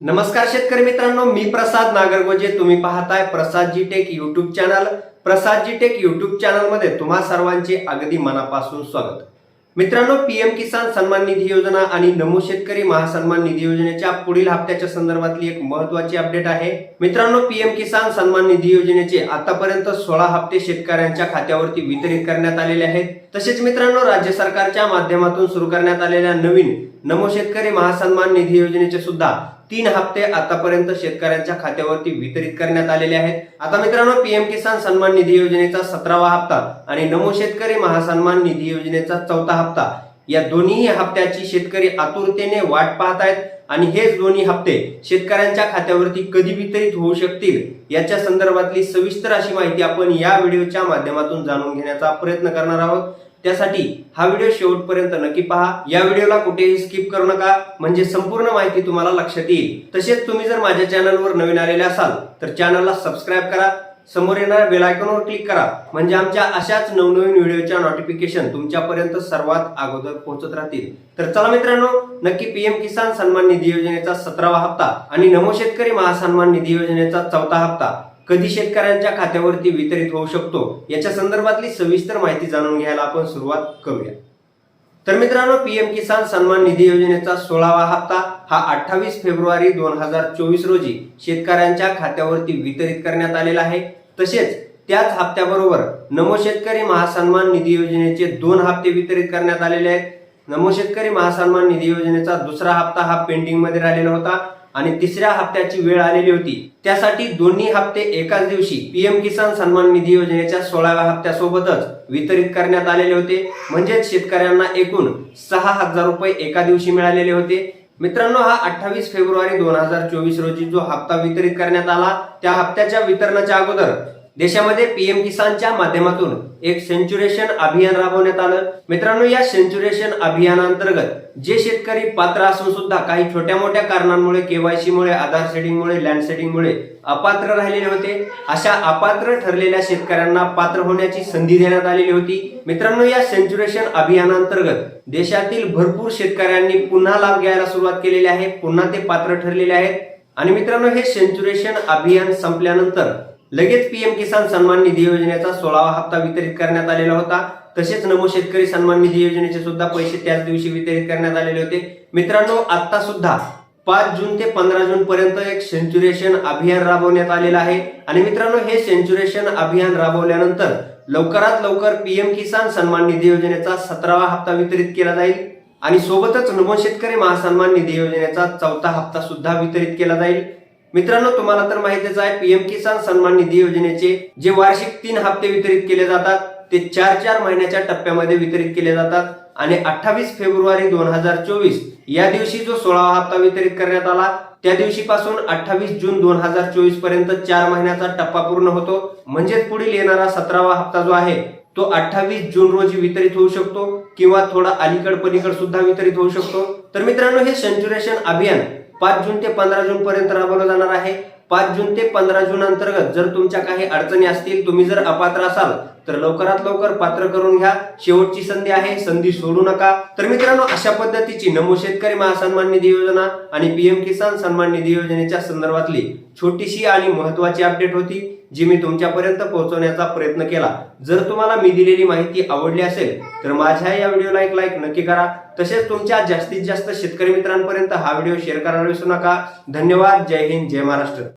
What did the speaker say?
नमस्कार शेतकरी मित्रांनो मी प्रसाद नागरगोजे. तुम्ही पाहताय Prasad ji tech YouTube channel Prasad ji tech YouTube चॅनलमध्ये तुम्हा सर्वांचे अगदी मनापासून स्वागत. मित्रांनो पीएम किसान सन्मान निधी योजना आणि नमो शेतकरी महासन्मान निधी योजनेच्या पुढील हप्त्याच्या संदर्भातली एक महत्वाची अपडेट आहे. मित्रांनो पीएम किसान सन्मान निधी योजनेचे आतापर्यंत सोळा हप्ते शेतकऱ्यांच्या खात्यावरती वितरित करण्यात आलेले आहेत. तसेच मित्रांनो राज्य सरकारच्या माध्यमातून सुरू करण्यात आलेल्या नवीन नमो शेतकरी महासन्मान निधी योजनेचे सुद्धा तीन हप्ते आतापर्यंत शेतकऱ्यांच्या खात्यावरती वितरित करण्यात आलेले आहेत. आता मित्रांनो पीएम किसान सन्मान निधी योजनेचा सतरावा हप्ता आणि नमो शेतकरी महासन्मान निधी योजनेचा चौथा हप्ता या दोन्ही हप्त्याची शेतकरी आतुरतेने वाट पाहत आहेत आणि हेच दोन्ही हप्ते शेतकऱ्यांच्या खात्यावरती कधी वितरित होऊ शकतील याच्या संदर्भातली सविस्तर अशी माहिती आपण या व्हिडिओच्या माध्यमातून जाणून घेण्याचा प्रयत्न करणार आहोत. त्यासाठी हा व्हिडिओ शेवटपर्यंत नक्की पहा. या व्हिडिओला कुठेही स्किप करू नका. म्हणजे संपूर्ण माहिती तुम्हाला लक्षात येईल. तसेच तुम्ही जर माझ्या चॅनलवर नवीन आलेले असाल तर चॅनलला सबस्क्राईब करा. समोर येणाऱ्या बेल आयकॉनवर क्लिक करा. म्हणजे आमच्या अशाच नवनवीन व्हिडिओच्या नोटिफिकेशन तुमच्यापर्यंत सर्वात अगोदर पोहोचत राहतील. तर चला मित्रांनो नक्की पीएम किसान सन्मान निधी योजनेचा सतरावा हप्ता आणि नमो शेतकरी महासन्मान निधी योजनेचा चौथा हप्ता. कधी शेतकऱ्यांच्या खात्यावरती वितरित होऊ शकतो याच्या संदर्भातली सविस्तर माहिती जाणून घ्यायला आपण सुरुवात करूया. तर मित्रांनो पीएम किसान सन्मान निधी योजनेचा सोळावा हप्ता हा अठ्ठावीस फेब्रुवारी दोन हजार चोवीस रोजी शेतकऱ्यांच्या खात्यावरती वितरित करण्यात आलेला आहे. तसेच त्याच हप्त्याबरोबर नमो शेतकरी महासन्मान निधी योजनेचे दोन हप्ते वितरित करण्यात आलेले आहेत. नमो शेतकरी महासन्मान निधी योजनेचा दुसरा हप्ता हा पेंडिंगमध्ये राहिलेला होता. आणि तिसऱ्या हप्त्याची वेळ आलेली होती. त्यासाठी दोन्ही हप्ते एकाच दिवशी पीएम किसान सन्मान निधी योजनेच्या सोळाव्या हप्त्यासोबतच वितरित करण्यात आलेले होते. म्हणजेच शेतकऱ्यांना एकूण सहा हजार रुपये एका दिवशी मिळालेले होते. मित्रांनो हा अठ्ठावीस फेब्रुवारी दोन हजार चोवीस रोजी जो हप्ता वितरित करण्यात आला त्या हप्त्याच्या वितरणाच्या अगोदर देशामध्ये पीएम किसानच्या माध्यमातून एक सेंच्युरेशन अभियान राबवण्यात आलं. मित्रांनो या सेंच्युरेशन अभियानांतर्गत जे शेतकरी पात्र असून सुद्धा काही छोट्या मोठ्या कारणांमुळे केवायसी मुळे आधार सेटिंगमुळे लँड सेटिंगमुळे अपात्र राहिलेले होते. अशा अपात्र ठरलेल्या शेतकऱ्यांना पात्र होण्याची संधी देण्यात आलेली होती. मित्रांनो या सेंच्युरेशन अभियानांतर्गत देशातील भरपूर शेतकऱ्यांनी पुन्हा लाभ घ्यायला सुरुवात केलेली आहे. पुन्हा ते पात्र ठरलेले आहेत. आणि मित्रांनो हे सेंच्युरेशन अभियान संपल्यानंतर लगेच पीएम किसान सन्मान निधी योजनेचा सोळावा हप्ता वितरित करण्यात आलेला होता. तसेच नमो शेतकरी सन्मान निधी योजनेचे सुद्धा पैसे त्याच दिवशी वितरित करण्यात आलेले होते. मित्रांनो आता सुद्धा पाच जून ते पंधरा जून पर्यंत एक सेंच्युरेशन अभियान राबवण्यात आलेलं आहे. आणि मित्रांनो हे सेंच्युरेशन अभियान राबवल्यानंतर लवकरात लवकर पीएम किसान सन्मान निधी योजनेचा सतरावा हप्ता वितरित केला जाईल. आणि सोबतच नमो शेतकरी महासन्मान निधी योजनेचा चौथा हप्ता सुद्धा वितरित केला जाईल. मित्रांनो तुम्हाला तर माहितीच आहे पीएम किसान सन्मान निधी योजनेचे जे वार्षिक तीन हप्ते वितरित केले जातात ते चार चार महिन्याच्या टप्प्यामध्ये वितरित केले जातात. आणि अठ्ठावीस फेब्रुवारी दोन हजार चोवीस या दिवशी जो सोळावा हप्ता वितरित करण्यात आला त्या दिवशीपासून अठ्ठावीस जून दोन हजार चोवीसपर्यंत चार महिन्याचा टप्पा पूर्ण होतो. म्हणजेच पुढील येणारा सतरावा हप्ता जो आहे तो अठ्ठावीस जून रोजी वितरित होऊ शकतो किंवा थोडा अलीकड पलीकड सुद्धा वितरित होऊ शकतो. तर मित्रांनो हे सेंच्युरेशन अभियान पाच जून ते पंधरा जून पर्यंत राबवलं जाणार आहे. पाच जून ते पंधरा जून अंतर्गत जर तुमच्या काही अडचणी असतील तुम्ही जर अपात्र असाल तर लवकरात लवकर पात्र करून घ्या. शेवटची संधी आहे संधी सोडू नका. तर मित्रांनो अशा पद्धतीची नमो शेतकरी महासन्मान निधी योजना आणि पीएम किसान सन्मान निधी योजनेच्या संदर्भातली छोटीशी आणि महत्वाची अपडेट होती जी मी तुमच्यापर्यंत पोहोचवण्याचा प्रयत्न केला. जर तुम्हाला मी दिलेली माहिती आवडली असेल तर माझ्या या व्हिडिओला एक लाईक नक्की करा. तसेच तुमच्या जास्तीत जास्त शेतकरी मित्रांपर्यंत हा व्हिडिओ शेअर करायला विसरू नका. धन्यवाद. जय हिंद. जय महाराष्ट्र.